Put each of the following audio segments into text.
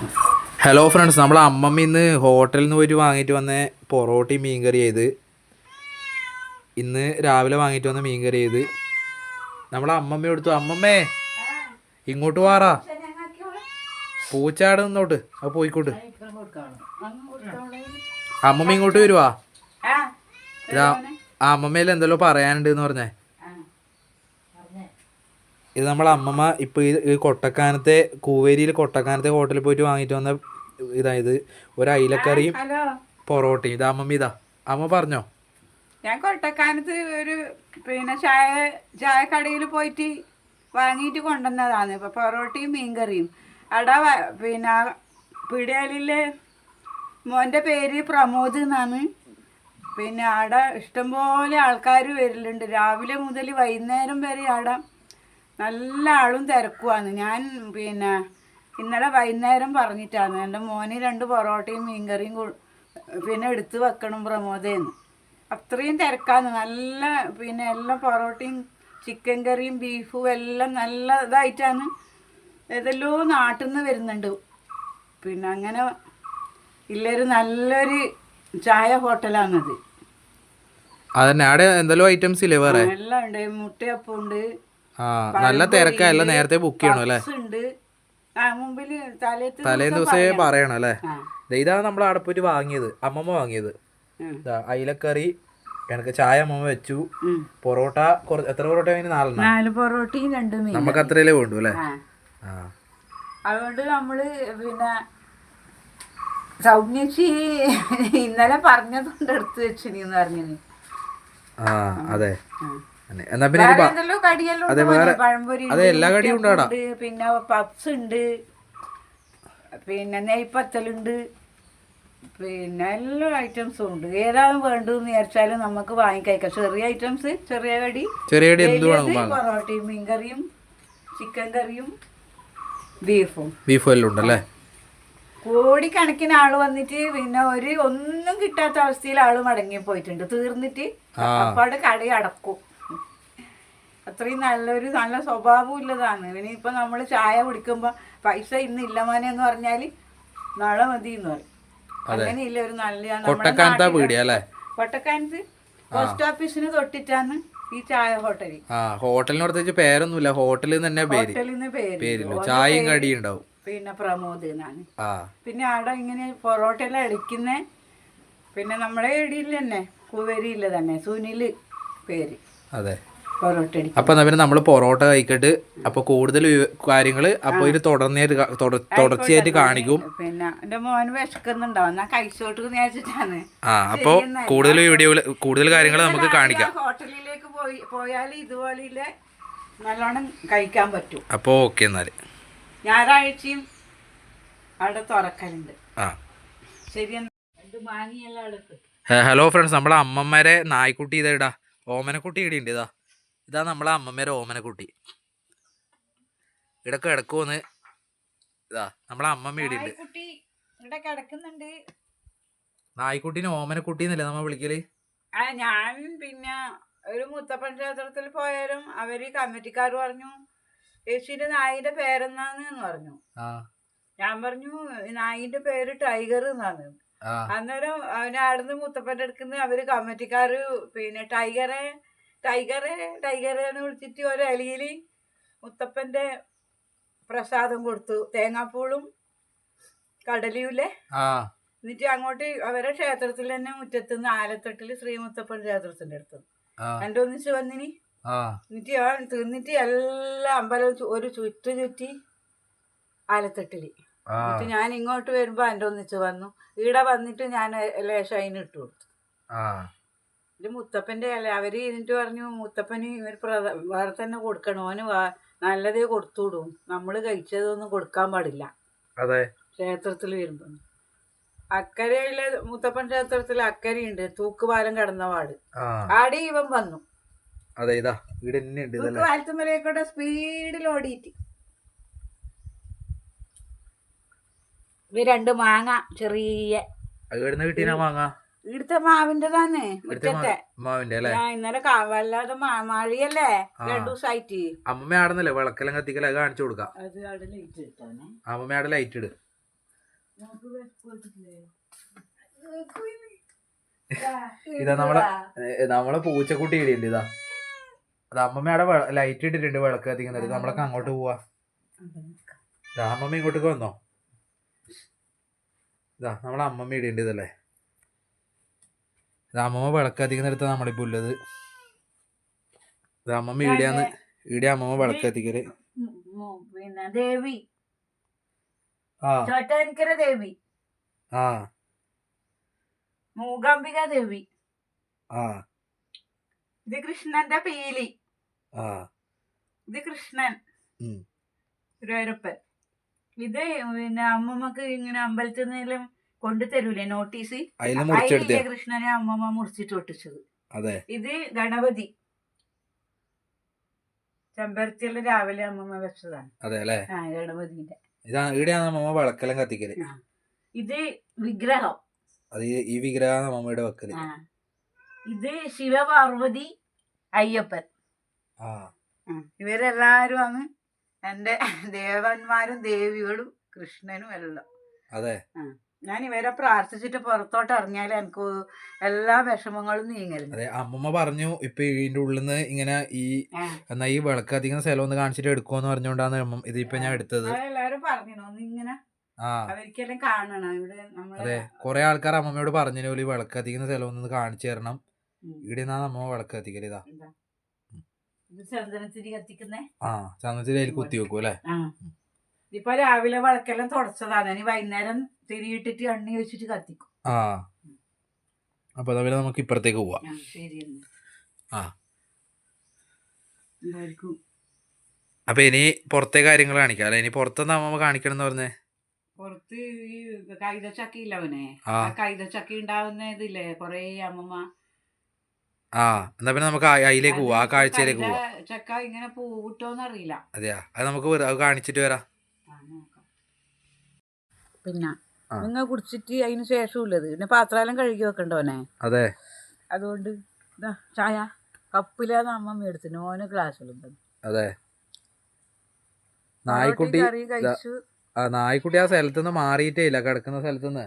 Hello friends നമ്മളെ അമ്മമ്മ ഇന്ന് ഹോട്ടലിൽ നിന്ന് പോയിട്ട് വാങ്ങിയിട്ട് വന്ന പൊറോട്ടയും മീൻ കറി ചെയ്ത്. ഇന്ന് രാവിലെ വാങ്ങിയിട്ട് വന്ന മീൻ കറി ചെയ്ത്. നമ്മളെ അമ്മമ്മ എടുത്തു. അമ്മമ്മേ ഇങ്ങോട്ട് വാറാ പൂച്ചാട് നിന്നോട്ട്. അത് പോയിക്കോട്ട്. അമ്മമ്മ ഇങ്ങോട്ട് വരുവാ. ആ അമ്മമ്മയിൽ എന്തെല്ലോ പറയാനുണ്ട് എന്ന് പറഞ്ഞേ. ഇത് നമ്മളെ അമ്മമ്മ ഇപ്പോൾ ഈ കൊട്ടക്കാനത്തെ കൂവേരിയിൽ കൊട്ടക്കാനത്തെ ഹോട്ടലിൽ പോയിട്ട് വാങ്ങിയിട്ട് വന്ന ഇതായത്. ഒരു അയിലക്കറിയും പൊറോട്ടയും. ഇത് അമ്മമ്മ ഇതാ. അമ്മ പറഞ്ഞോ? ഞാൻ കൊട്ടക്കാനത്ത് ഒരു പിന്നെ ചായ ചായക്കടയിൽ പോയിട്ട് വാങ്ങിയിട്ട് കൊണ്ടുവന്നതാണ്. ഇപ്പൊ പൊറോട്ടയും മീൻകറിയും. അവിടെ പിന്നെ പിടിയാലിലെ മോന്റെ പേര് പ്രമോദ് എന്നാണ്. പിന്നെ അവിടെ ഇഷ്ടംപോലെ ആൾക്കാർ വരലുണ്ട്. രാവിലെ മുതൽ വൈകുന്നേരം വരെ അവിടെ നല്ല ആളും തിരക്കുവാണ് ഞാൻ പിന്നെ ഇന്നലെ വൈകുന്നേരം പറഞ്ഞിട്ടാണ് എന്റെ മോന് രണ്ട് പൊറോട്ടയും മീൻകറിയും പിന്നെ എടുത്ത് വെക്കണം പ്രമോദേന്ന്. അത്രയും തിരക്കാണ് നല്ല പിന്നെ എല്ലാം പൊറോട്ടയും ചിക്കൻ കറിയും ബീഫും എല്ലാം നല്ല ഇതായിട്ടാണ് ഏതെല്ലോ നാട്ടിൽ നിന്ന് വരുന്നുണ്ട്. പിന്നെ അങ്ങനെ ഇല്ലൊരു നല്ലൊരു ചായ ഹോട്ടലാണത് അതന്നെ. അവിടെ എന്തെല്ലോ ഐറ്റംസ് ഇല്ലേ വേറെ? എല്ലാം ഉണ്ട്. മുട്ടയപ്പം ഉണ്ട് നല്ല തിരക്കല്ല നേരത്തെ ബുക്ക് ചെയ്യണോ അല്ലേ? തലേ ദിവസേ പറയണം. അല്ലേ? ഇതാണ് നമ്മൾ അവിടെ പോയിട്ട് വാങ്ങിയത്. അമ്മമ്മ വാങ്ങിയത്. അയിലക്കറി എനിക്ക് ചായ അമ്മമ്മ വെച്ചു. പൊറോട്ട എത്ര പൊറോട്ട വാങ്ങി നാലെണ്ണം? നാല് പൊറോട്ടയും രണ്ട് മീൻ നമുക്ക് അത്രയല്ലേ വേണ്ടു അല്ലേ? അതുകൊണ്ട് നമ്മൾ പിന്നെ സൗമ്യച്ചി ഇന്നലെ പറഞ്ഞതുകൊണ്ട് എടുത്തു വെച്ചിനി പറഞ്ഞു ആ അതെ. എന്നാ പിന്നെ അതെ, ഉണ്ട് വേറെ- അതെ, എല്ലാ കടിയും ഉണ്ടാടാ. പിന്നെ പപ്സ് ഉണ്ട്. പിന്നെ നെയ്പത്തലുണ്ട് പിന്നെ എല്ലാ ഐറ്റംസും ഉണ്ട്. ഏതാണ് വേണ്ടതെന്ന് വിചാരിച്ചാലും നമുക്ക് വാങ്ങിക്കഴിക്കാം. ചെറിയ ഐറ്റംസ് ചെറിയ കടി. ചെറിയ കടി പൊറോട്ടയും മീൻ കറിയും പൊറോട്ടയും മീൻകറിയും ചിക്കൻ കറിയും ബീഫും ബീഫും എല്ലാം ഉണ്ടല്ലേ? കോടിക്കണക്കിന് ആൾ വന്നിട്ട് പിന്നെ ഒരു ഒന്നും കിട്ടാത്ത അവസ്ഥയിൽ ആൾ മടങ്ങി പോയിട്ടുണ്ട്. തീർന്നിട്ട് അപ്പാട് കട അടക്കും. അത്രയും നല്ലൊരു നല്ല സ്വഭാവം ഉള്ളതാണ്. ഇനിയിപ്പോൾ ഇപ്പൊ നമ്മൾ ചായ കുടിക്കുമ്പോ പൈസ ഇന്ന് ഇല്ല മോനെ എന്ന് പറഞ്ഞാൽ നാളെ മതി എന്ന് പറയും അങ്ങനെയില്ല ഒരു നല്ല കൊട്ടക്കാനത്താ പോസ്റ്റ് ഓഫീസിന് തൊട്ടിട്ടാണ് ഈ ചായ ഹോട്ടൽ ആ ഹോട്ടലിന് പ്രത്യേകിച്ച് പേരൊന്നുമില്ല. ഹോട്ടലിൽ തന്നെ പേര് പേരില്ല ചായയും കടിയും ഉണ്ടാവും. പിന്നെ പ്രമോദ് എന്നാണ്. പിന്നെ അവിടെ ഇങ്ങനെ പൊറോട്ട എല്ലാം അടിക്കുന്ന പിന്നെ നമ്മളെ ഇടയിൽ തന്നെ കുവരിയില്ല തന്നെ സുനിൽ പേര്. അതെ. പൊറോട്ട അടി അപ്പൊ എന്നാ പിന്നെ നമ്മൾ പൊറോട്ട കഴിക്കട്ട് അപ്പൊ കൂടുതൽ കാര്യങ്ങൾ അപ്പൊ ഇത് തുടർന്നായിട്ട് തുടർച്ചയായിട്ട് കാണിക്കും. പിന്നെ എന്റെ മോൻ വിശക്കുന്നുണ്ടാവും. എന്നാ കഴിച്ചോട്ട് വിചാരിച്ചിട്ടാണ്. ആ അപ്പൊ കൂടുതൽ വീഡിയോ കൂടുതൽ കാര്യങ്ങൾ നമുക്ക് കാണിക്കാം. ഹോട്ടലിലേക്ക് പോയി പോയാൽ ഇതുപോലെ നല്ലോണം കഴിക്കാൻ പറ്റും. അപ്പൊ ഓക്കെ എന്നാൽ. ഞായറാഴ്ചയും അവിടെ തുറക്കലുണ്ട്. ആ. ശരി ഹലോ ഫ്രണ്ട്സ് നമ്മളെ അമ്മമാരെ നായ്ക്കുട്ടി ഇതാ ഇടാ. ഓമനക്കുട്ടി ഇടിയുണ്ട് ഇതാ. ഇതാ നമ്മളെ അമ്മമ്മേരെ ഓമനക്കുട്ടി ഇവിടെ കിടക്കുമെന്ന് ഇതാ നമ്മളെ അമ്മമ്മ ഇടിയുണ്ട് ഇവിടെ കിടക്കുന്നുണ്ട്. നായ്ക്കുട്ടീനെ ഓമനക്കുട്ടി എന്നല്ലേ നമ്മ വിളിക്കൽ? ഞാൻ പിന്നെ ഒരു മുത്തപ്പൻ ക്ഷേത്രത്തിൽ പോയാലും അവർ കമ്മിറ്റിക്കാർ പറഞ്ഞു യേശുവിന്റെ നായിന്റെ പേരെന്നാന്ന് പറഞ്ഞു. ഞാൻ പറഞ്ഞു "ഈ നായിന്റെ പേര് ടൈഗർ എന്നാണ്. അന്നേരം അവനെ അവിടുന്ന് മുത്തപ്പന്റെ അടുക്കുന്ന അവർ കമ്മിറ്റിക്കാര് പിന്നെ ടൈഗറെ ടൈഗറെ ടൈഗറെ എന്ന് വിളിച്ചിട്ട് ഒരു ഇലയിൽ മുത്തപ്പന്റെ പ്രസാദം കൊടുത്തു. തേങ്ങാപ്പൂളും കടലിയുല്ലേ? ആ. എന്നിട്ട് അങ്ങോട്ട് അവരെ ക്ഷേത്രത്തിൽ തന്നെ മുറ്റത്ത് നിന്ന് ആലത്തട്ടിൽ ശ്രീമുത്തപ്പൻ ക്ഷേത്രത്തിന്റെ അടുത്ത്. ഒന്നിച്ച് വന്നിനി. എന്നിട്ട് ഞാൻ തിന്നിട്ട് എല്ലാ അമ്പലം ഒരു ചുറ്റു ചുറ്റി ആലത്തട്ടിൽ. എന്നിട്ട് ഞാൻ ഇങ്ങോട്ട് വരുമ്പോ എന്റെ ഒന്നിച്ച് വന്നു. ഇവിടെ വന്നിട്ട് ഞാൻ ലേശം അതിന് ഇട്ടു കൊടുത്തു. ഇത് മുത്തപ്പന്റെ അല്ല അവർ എന്നിട്ട് പറഞ്ഞു മുത്തപ്പന് ഇവർ വേറെ തന്നെ കൊടുക്കണം. ഓന് നല്ലതേ കൊടുത്തുവിടും. നമ്മൾ കഴിച്ചതൊന്നും കൊടുക്കാൻ പാടില്ല. അതെ. ക്ഷേത്രത്തിൽ വരുമ്പോൾ അക്കരയിലെ മുത്തപ്പൻ ക്ഷേത്രത്തിൽ അക്കരയുണ്ട്. തൂക്കുപാലം കടന്ന പാട് ആടി ഇവൻ വന്നു. അതെ ഇതാ ഇവിടെ സ്പീഡിൽ ഓടിയിട്ട്. ഇത് രണ്ട് മാങ്ങ ചെറിയ മാങ്ങ? ഇവിടുത്തെ മാവിന്റെ തന്നെ മുറ്റത്തെ. മാവിന്റെ അല്ലേ? ഞാൻ ഇന്നലെ വല്ലാതെ മാഴിയല്ലേ. രണ്ടു ദിവസമായിട്ട് അമ്മമ്മ ആടുന്നല്ലേ? വിളക്കെല്ലാം കത്തിക്കല കാണിച്ചു കൊടുക്കാം. അമ്മമ്മ ആടെ ലൈറ്റ് ഇട്. ഇതാ നമ്മളെ നമ്മളെ പൂച്ചക്കുട്ടി ഇടിയില്ല ഇതാ. അത് അമ്മമ്മ ആടെ ലൈറ്റ് ഇട്ടിട്ടുണ്ട് വിളക്ക് കത്തിക്കുന്നത്. നമ്മളൊക്കെ അങ്ങോട്ട് പോവാ. ഇതാ അമ്മമ്മ ഇങ്ങോട്ടേക്ക് വന്നോ? ഇതാ നമ്മളെ അമ്മമ്മ ഇടിയുണ്ട് ഇതല്ലേ? ഇത് അമ്മമ്മ വിളക്ക് കത്തിക്കുന്നിടത്ത് നമ്മളിപ്പോ ഉള്ളത്. ഇത് അമ്മമ്മ ഇടിയാന്ന് ഇവിടെ അമ്മമ്മ വിളക്ക് കത്തിക്കൽ. പിന്നെ ദേവി. ആ. ചോറ്റാനിക്കര ദേവി. ആ. മൂകാംബിക ദേവി. ആ. ഇത് കൃഷ്ണന്റെ പീലി. ആ. ഇത് കൃഷ്ണൻ. ഉം. ഗുരുവായൂരപ്പൻ ഇത് പിന്നെ അമ്മമ്മക്ക് ഇങ്ങനെ അമ്പലത്തിൽ നിന്നെല്ലാം കൊണ്ടു തരൂലേ നോട്ടീസ്? അതിൽ കൃഷ്ണനെ അമ്മമ്മ മുറിച്ചിട്ട് ഒട്ടിച്ചത്. അതെ. ഇത് ഗണപതി. ചെമ്പരത്തിയുള്ള രാവിലെ അമ്മമ്മ വെച്ചതാണ്. അതെ അല്ലേ? ആ ഗണപതിന്റെ. ഇതാ ഇവിടെയാണ് അമ്മമ്മ വിളക്കെല്ലാം കത്തിക്കൽ. ഇത് വിഗ്രഹം. അത് ഈ- വിഗ്രഹമാണ് അമ്മമ്മയുടെ വെക്കൽ. ഇത് ശിവപാർവതി അയ്യപ്പൻ. ഇവരെല്ലാരും ആണ് എന്റെ ദേവന്മാരും ദേവികളും കൃഷ്ണനും എല്ലാം. അതെ. ഞാൻ ഇവരെ പ്രാർത്ഥിച്ചിട്ട് പുറത്തോട്ട് ഇറങ്ങിയാൽ എനിക്ക് എല്ലാ വിഷമങ്ങളും നീങ്ങരുത് അതെ അമ്മമ്മ പറഞ്ഞു ഇപ്പൊ ഇതിന്റെ ഉള്ളിൽ നിന്ന് ഇങ്ങനെ ഈ. എന്നാ ഈ വിളക്ക് അധികം സ്ഥലം ഒന്ന് കാണിച്ചിട്ട് എടുക്കുമെന്ന് പറഞ്ഞുകൊണ്ടാണ് അമ്മ- ഇതിപ്പോ ഞാൻ എടുത്തത്. എല്ലാരും പറഞ്ഞു ഒന്ന് ഇങ്ങനെ ആ. അവർക്കെല്ലാം കാണണം ഇവിടെ നമ്മളെ അതെ കൊറേ ആൾക്കാർ അമ്മമ്മയോട് പറഞ്ഞു ഈ വിളക്ക് അധികം സ്ഥലം ഒന്ന് കാണിച്ചു തരണം. ഇവിടെ നിന്നാണ് അമ്മ വിളക്ക് കത്തിക്കൽ ഇതാ. എന്താ? ഇത് ചന്ദനത്തിരി കത്തിക്കുന്നേ? ആ ചന്ദനത്തിരി അതിൽ കുത്തി വെക്കും അല്ലേ? ആ ഇപ്പൊ രാവിലെ വിളക്കെല്ലാം തുടച്ചതാണ്. ഇനി വൈകുന്നേരം തിരിയിട്ടിട്ട് എണ്ണി വെച്ചിട്ട് കത്തിക്കും. ആ. അപ്പൊ അതവരെ നമുക്ക് ഇപ്പുറത്തേക്ക് പോവാം. ശരി. ആ. അപ്പൊ ഇനി പുറത്തെ കാര്യങ്ങൾ കാണിക്കാം. അല്ലെ ഇനി പുറത്തെന്ന് അമ്മ കാണിക്കണം എന്ന് പറഞ്ഞേ? പുറത്ത് ഈ കൈതച്ചക്ക ഇല്ല അവനെ? ആ. കൈതച്ചക്ക ഉണ്ടാവുന്ന ഇതില്ലേ കൊറേ അമ്മമ്മ? ആ എന്നാ പിന്നെ നമുക്ക് അതിലേക്ക് പോവാം. ആ കാഴ്ചയിലേക്ക് പോവാം. ചക്ക ഇങ്ങനെ പൂവിട്ടോന്നറിയില്ല. അതെയാ? അത് നമുക്ക് കാണിച്ചിട്ട് വരാം. പിന്നെ. നിങ്ങൾ കുടിച്ചിട്ട് അതിന് ശേഷമുള്ളത് പിന്നെ പാത്രമെല്ലാം കഴുകി വെക്കണ്ടോനെ അതെ. അതുകൊണ്ട് ചായ. കപ്പിലാന്ന് അമ്മ മേടിച്ചു ഓന് ഗ്ലാസ്സിലുണ്ട് അതെ. നായ്ക്കുട്ടി നായ്ക്കുട്ടി ആ സ്ഥലത്ത് നിന്ന് മാറിയിട്ടേ ഇല്ല കിടക്കുന്ന സ്ഥലത്ത് നിന്ന്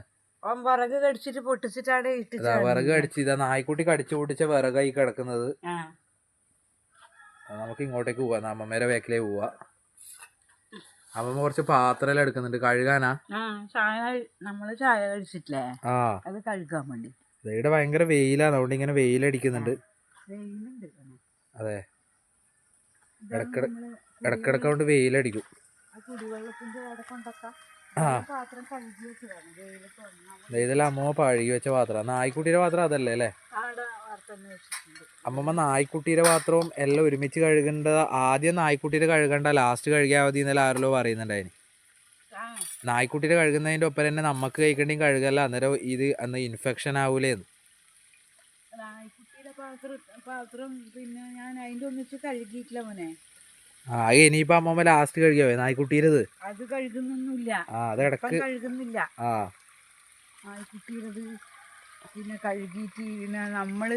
വിറക് കടിച്ചിട്ട് പൊട്ടിച്ചിട്ടാണ് വിറക് കടിച്ച് ഇതാ നായ്ക്കുട്ടി കടിച്ചു പൊട്ടിച്ച വിറകായി കിടക്കുന്നത്. നമുക്ക് ഇങ്ങോട്ടേക്ക് പോവാം. അമ്മമ്മേരെ വേക്കിലേ പോവാ. അമ്മമ്മ കുറച്ച് പാത്രം എടുക്കുന്നുണ്ട്. കഴുകാനാ? ചായ നമ്മൾ ചായ കഴിച്ചിട്ടില്ലേ? ആ. അത് കഴുകാൻ വേണ്ടി. ഇവിടെ ഭയങ്കര വെയിലാണ് അതുകൊണ്ട് ഇങ്ങനെ വെയിലടിക്കുന്നുണ്ട്. അതെ. ഇടക്കിടക്ക് കൊണ്ട് വെയിലടിക്കും. ആ അമ്മ പഴകി വെച്ച പാത്രം. നായ്ക്കുട്ടിയുടെ പാത്രം അതല്ലേ അല്ലേ? അമ്മമ്മ നായ്ക്കുട്ടിയുടെ പാത്രവും എല്ലാം ഒരുമിച്ച് കഴുകേണ്ട ആദ്യം നായ്ക്കുട്ടിയുടെ കഴുകണ്ട ലാസ്റ്റ് കഴുകിയാൽ മതി എന്നല്ല ആരല്ലോ പറയുന്നുണ്ടായിന്. നായ്ക്കുട്ടിയുടെ കഴുകുന്നതിന്റെ ഒപ്പം തന്നെ നമുക്ക് കഴിക്കേണ്ടി കഴുകല്ല അന്നേരം ഇത് അന്ന് ഇൻഫെക്ഷൻ ആവൂലേന്ന്. പാത്രം പിന്നെ ഞാൻ അതിന്റെ ഒന്നിച്ച് കഴുകിയിട്ടില്ല മോനെ. ആ ഇനിയിപ്പോ അമ്മമ്മ ലാസ്റ്റ് കഴുകിയാവേ നായ്ക്കുട്ടിയുടേത് അത് കഴുകുന്നൊന്നുമില്ല. ആ അത് ഇടയ്ക്ക്. കഴുകുന്നില്ല. ആ. നായ്ക്കുട്ടിയുടേത് പിന്നെ കഴുകിയിട്ട് പിന്നെ നമ്മൾ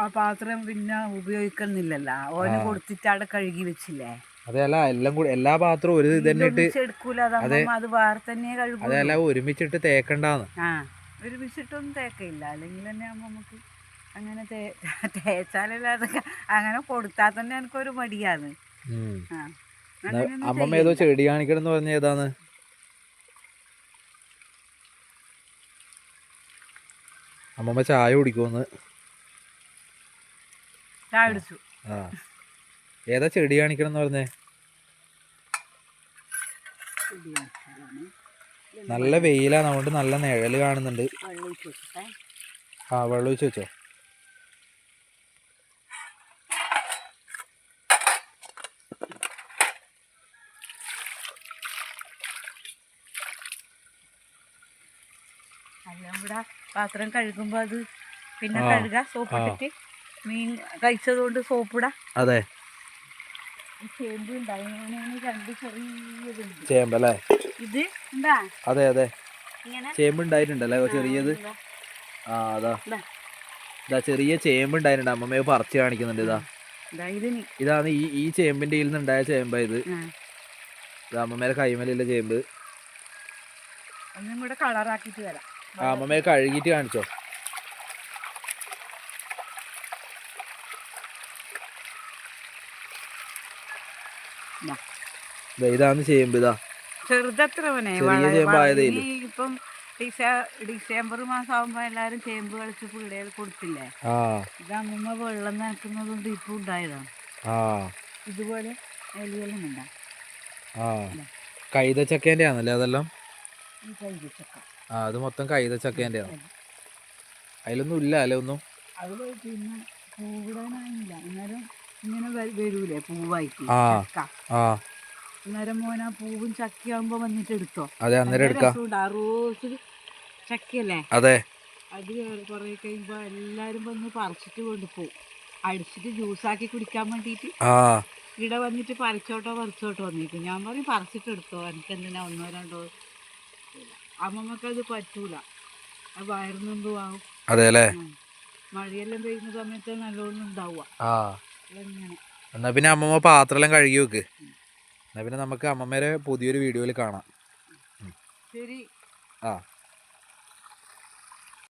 ആ പാത്രം പിന്നെ ഉപയോഗിക്കുന്നില്ലല്ലോ. ഓന്. കൊടുത്തിട്ട് അവിടെ കഴുകി വെച്ചില്ലേ? അതല്ല എല്ലാം കൂടി എല്ലാ പാത്രവും ഒരു ഇത് തന്നെ ഇട്ട് അത് വേറെ തന്നെ കഴുകും അതല്ല ഒരുമിച്ചിട്ട് തേക്കണ്ടാന്ന്. ഒരുമിച്ചിട്ടൊന്നും തേക്കയില്ല. അല്ലെങ്കിൽ തന്നെ നമുക്ക് അങ്ങനെ തേച്ചാലല്ലാതെ തേച്ചാലല്ല അങ്ങനെ കൊടുത്താൽ തന്നെ എനിക്കൊരു മടിയാണ്. അമ്മമ്മ ഏതോ ചെടി കാണിക്കണം എന്ന് പറഞ്ഞ ഏതാന്ന് അമ്മമ്മ ചായ കുടിക്കുമെന്ന് ചായ കുടിച്ചു. ആ. ഏതാ ചെടി കാണിക്കണം എന്ന് പറഞ്ഞേ? നല്ല വെയിലാണ് അതുകൊണ്ട് നല്ല നിഴൽ കാണുന്നുണ്ട്. ആ വെള്ളം ഒഴിച്ച് വെച്ചോ? കൂടെ പാത്രം കഴുകുമ്പോൾ അത് പിന്നെ കഴുകാ കഴുകുക സോപ്പ് ആ. ഇട്ടിട്ട് മീൻ കഴിച്ചതുകൊണ്ട് സോപ്പിട അതെ. ചേമ്പ് രണ്ട് ചെറിയതുണ്ട് ചേമ്പല്ലേ ഇത് എന്താ? അതെ അതെ. ചേമ്പ് ഉണ്ടായിട്ടുണ്ടല്ലേ ചെറിയത്. ആ അതാ. ഇതാ. ചെറിയ ചേമ്പ് ഉണ്ടായിട്ടുണ്ട്. അമ്മമ്മയെ പറിച്ച് കാണിക്കുന്നുണ്ട്. ഇതാ. ഇതാ ഇതാണ് ഈ ഈ ചേമ്പിന്റെ ഇതിൽ നിന്നുണ്ടായ ചേമ്പാ ഇത്. അമ്മമ്മയുടെ കൈമലുള്ള ചേമ്പ്. ഒന്നും കൂടെ കളറാക്കിട്ട് വരാം. ആ അമ്മമ്മയെ കഴുകിയിട്ട് കാണിച്ചോ. ഇതാന്ന് ചെയ്യുമ്പോ ഇതാണ് ചേമ്പ് ഇതാ ചെറുതത്ര ഇപ്പം ഡിസംബർ മാസം ആവുമ്പോ എല്ലാരും ചേമ്പ് കളിച്ച് പിള്ളേർ കൊടുത്തില്ലേ? ഇത് അമ്മ വെള്ളം നനക്കുന്നത് കൊണ്ട് ഇപ്പൊ ഉണ്ടായതാണ് ഇതുപോലെ എലിയെല്ലാം ഉണ്ടാകും ആ. കൈതച്ചക്കേന്റെ ആണല്ലേ അതെല്ലാം ആ അത് മൊത്തം കൈതച്ചക്കേന്റെ ആണ് അതിലൊന്നും ഇല്ല അല്ലേ ഒന്നും? അത് പിന്നെ പൂവിടാനായില്ല. അന്നേരം ഇങ്ങനെ വരൂലേ പൂവായിട്ട് ആ. ആ. അന്നേരം മോൻ ആ പൂവും ചക്കയാകുമ്പോ വന്നിട്ട് എടുത്തോ. അതെ അന്നേരം എടുക്കാം. ആ റോസ് ചക്കയല്ലേ? അതെ. അത് കുറെ കഴിയുമ്പോ എല്ലാരും വന്ന് പറിച്ചിട്ട് കൊണ്ടുപോകും. അടിച്ചിട്ട് ജ്യൂസാക്കി കുടിക്കാൻ ഇവിടെ വന്നിട്ട് പറിച്ചോട്ടോ പറിച്ചോട്ടോ വന്നിട്ട്. ഞാൻ പറയും പറിച്ചിട്ട് എടുത്തോ എനിക്ക് എന്തിനാ ഒന്നോ രണ്ടോ അമ്മമ്മക്ക് അത് പറ്റൂല അത് വയറിനെന്തോ ആവും. അതെ അല്ലേ. മഴയെല്ലാം പെയ്യുന്ന സമയത്ത് നല്ലോണം ഉണ്ടാവുക. ആ. എന്നാ പിന്നെ അമ്മമ്മ പാത്രമെല്ലാം കഴുകി വെക്ക്. എന്നാ പിന്നെ നമുക്ക് അമ്മമ്മേരെ പുതിയൊരു വീഡിയോയിൽ കാണാം. ശരി. ആ.